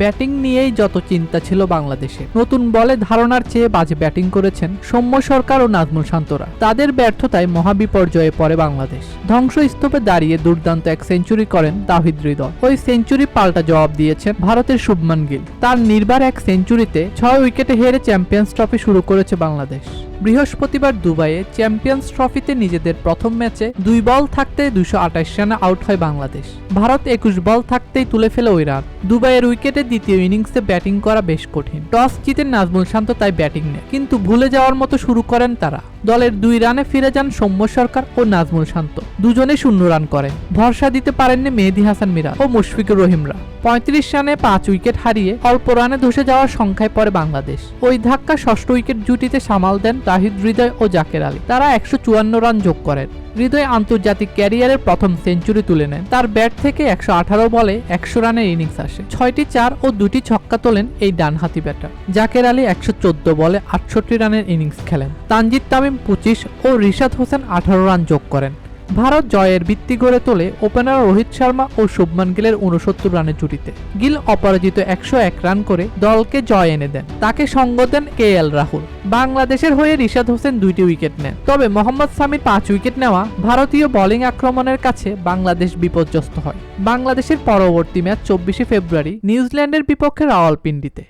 Batting নিয়েই যত চিন্তা ছিল বাংলাদেশে। নতুন বলে ধারণার চেয়ে বাজে ব্যাটিং করেছেন সৌম্য সরকার ও নাজমুল শান্তরা। তাদের ব্যর্থতায় মহাবিপর্যয়ে পড়ে বাংলাদেশ। ধ্বংসস্তূপে দাঁড়িয়ে দুর্দান্ত এক সেঞ্চুরি করেন তাহিদ হৃদয়। ওই সেঞ্চুরি পাল্টা জবাব দিয়েছেন ভারতের শুভমান গিল। তার নির্বার এক সেঞ্চুরিতে ছয় উইকেটে হেরে চ্যাম্পিয়ন্স ট্রফি শুরু করেছে বাংলাদেশ। বৃহস্পতিবার দুবাইয়ে চ্যাম্পিয়ন্স ট্রফিতে নিজেদের প্রথম ম্যাচে দুই বল থাকতে দুশো আঠাশ রানে আউট হয় বাংলাদেশ। ভারত একুশ বল থাকতেই তুলে ফেলে ওই রান দুবাইয়ের উইকেটে দ্বিতীয় ইনিংসে ব্যাটিং করা বেশ কঠিন। টস জিতে নাজমুল শান্ত তাই ব্যাটিং নেয়, কিন্তু ভুলে যাওয়ার মতো শুরু করেন তারা। দলের দুই রানে ফিরে যান সৌম্য সরকার ও নাজমুল শান্ত। দুজনে শূন্য রান করেন। ভরসা দিতে পারেননি মেহেদি হাসান মিরাজ ও মুশফিকুর রহিমরা। পঁয়ত্রিশ রানে পাঁচ উইকেট হারিয়ে অল্প রানে ধসে যাওয়ার সংখ্যায় পড়ে বাংলাদেশ। ওই ধাক্কা ষষ্ঠ উইকেট জুটিতে সামাল দেন তাহিদ হৃদয় ও জাকের আলী। তারা একশো চুয়ান্ন রান যোগ করেন। হৃদয় আন্তর্জাতিক ক্যারিয়ারের প্রথম সেঞ্চুরি তুলে নেন। তার ব্যাট থেকে একশো আঠারো বলে একশো রানের ইনিংস আসে। ছয়টি চার ও দুটি ছক্কা তোলেন এই ডানহাতি ব্যাটার। জাকের আলী একশো চোদ্দ বলে আটষট্টি রানের ইনিংস খেলেন। তানজিদ তামিম পঁচিশ ও রিশাদ হোসেন আঠারো রান যোগ করেন। ভারত জয়ের ভিত্তি গড়ে তোলে ওপেনার রোহিত শর্মা ও শুভমান গিলের উনসত্তর রানের জুটিতে। গিল অপরাজিত একশো এক রান করে দলকে জয় এনে দেন। তাকে সঙ্গ দেন কে এল রাহুল। বাংলাদেশের হয়ে রিশাদ হোসেন দুইটি উইকেট নেন। তবে মোহাম্মদ সামির পাঁচ উইকেট নেওয়া ভারতীয় বোলিং আক্রমণের কাছে বাংলাদেশ বিপর্যস্ত হয়। বাংলাদেশের পরবর্তী ম্যাচ চব্বিশে ফেব্রুয়ারি নিউজিল্যান্ডের বিপক্ষে রাওয়ালপিন্ডিতে।